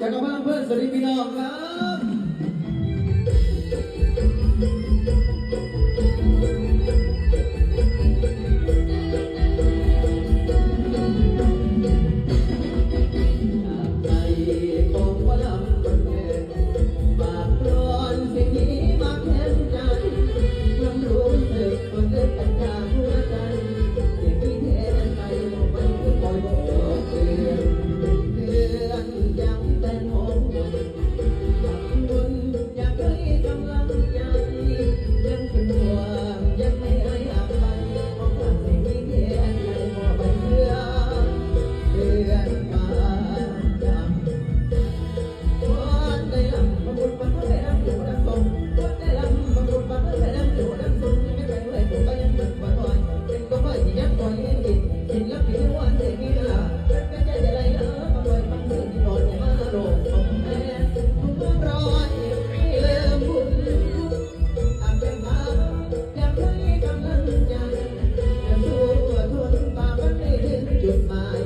จากอำเภอเพื่อนสวัสดีพี่น้องครับ vai.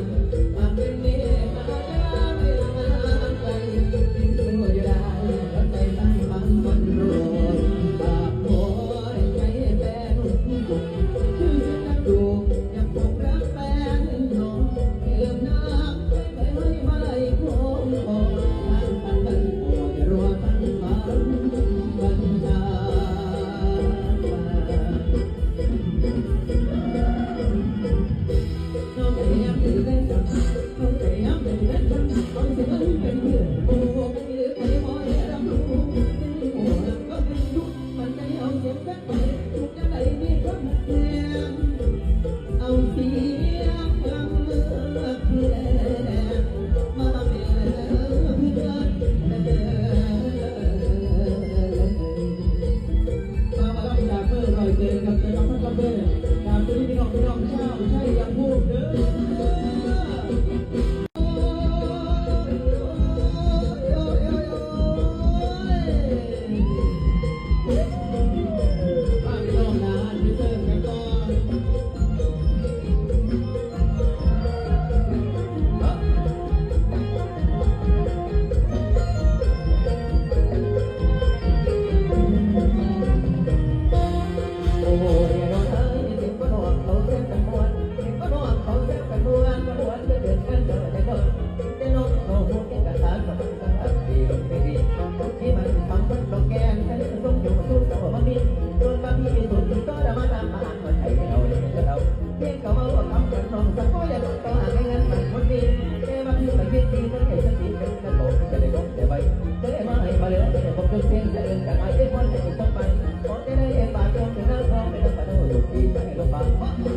เจ๊ก็บ่หลดน้ำจันทองจะก็อย่าลงต่อหาไม่งั้นมันหมดดิเจ๊มาที่มันยิดดีมันเห็นสติเป็นกระโปงจะได้ลงจไปเจ๊มาให้มาเลยจะได้พบกันเพียจะเอินกันไปเอ้คนจะต้องไปขอได้ได้เอ็มบาจงเป็นเลิกทองเป็นนักปะโนอยู่ดจะให้ลงปาเมื่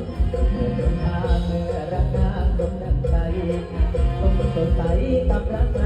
อรักงานดงใจต้องสดใสกับรัก